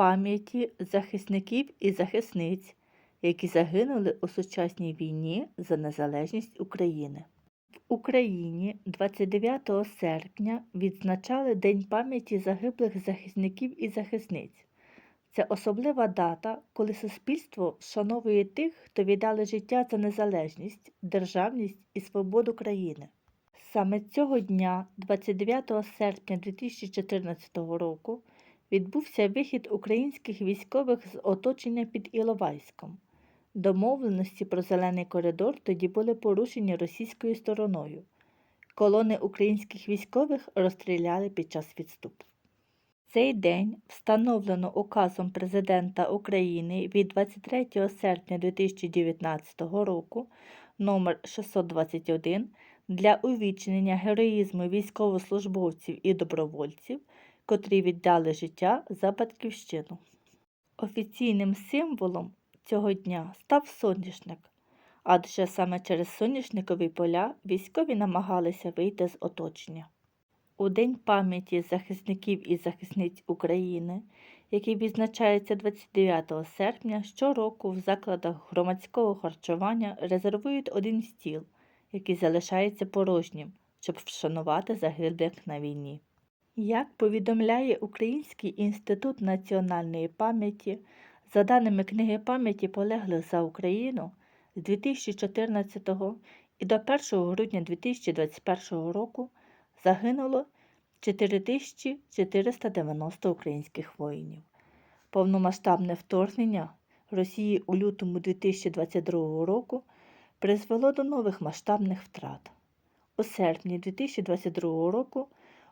пам'яті захисників і захисниць, які загинули у сучасній війні за незалежність України. В Україні 29 серпня відзначали День пам'яті загиблих захисників і захисниць. Це особлива дата, коли суспільство вшановує тих, хто віддали життя за незалежність, державність і свободу країни. Саме цього дня, 29 серпня 2014 року, відбувся вихід українських військових з оточення під Іловайськом. Домовленості про зелений коридор тоді були порушені російською стороною. Колони українських військових розстріляли під час відступу. Цей день встановлено указом Президента України від 23 серпня 2019 року номер 621 для увічнення героїзму військовослужбовців і добровольців, котрі віддали життя за батьківщину. Офіційним символом цього дня став соняшник, адже саме через соняшникові поля військові намагалися вийти з оточення. У День пам'яті захисників і захисниць України, який відзначається 29 серпня, щороку в закладах громадського харчування резервують один стіл, який залишається порожнім, щоб вшанувати загиблих на війні. Як повідомляє Український інститут національної пам'яті, за даними книги пам'яті полеглих за Україну з 2014 і до 1 грудня 2021 року загинуло 4490 українських воїнів. Повномасштабне вторгнення Росії у лютому 2022 року призвело до нових масштабних втрат. У серпні 2022 року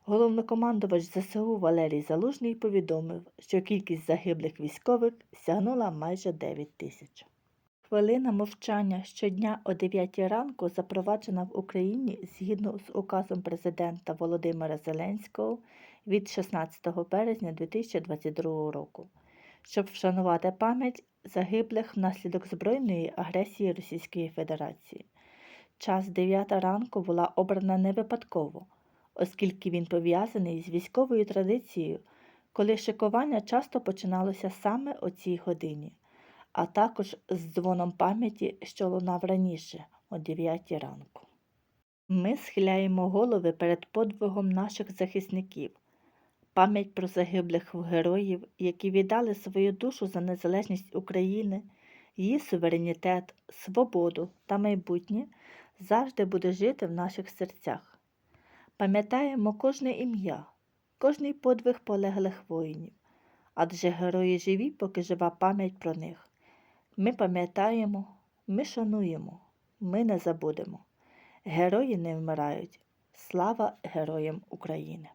головнокомандувач ЗСУ Валерій Залужний повідомив, що кількість загиблих військових сягнула майже 9 тисяч. Хвилина мовчання щодня о 9 ранку запроваджена в Україні згідно з указом президента Володимира Зеленського від 16 березня 2022 року, щоб вшанувати пам'ять загиблих внаслідок збройної агресії Російської Федерації. Час 9 ранку була обрана не випадково, оскільки він пов'язаний з військовою традицією, коли шикування часто починалося саме о цій годині а також з дзвоном пам'яті, що лунав раніше, о 9 ранку. Ми схиляємо голови перед подвигом наших захисників, пам'ять про загиблих героїв, які віддали свою душу за незалежність України, її суверенітет, свободу та майбутнє завжди буде жити в наших серцях. Пам'ятаємо кожне ім'я, кожний подвиг полеглих воїнів, адже герої живі, поки жива пам'ять про них. Ми пам'ятаємо, ми шануємо, ми не забудемо. Герої не вмирають. Слава героям України!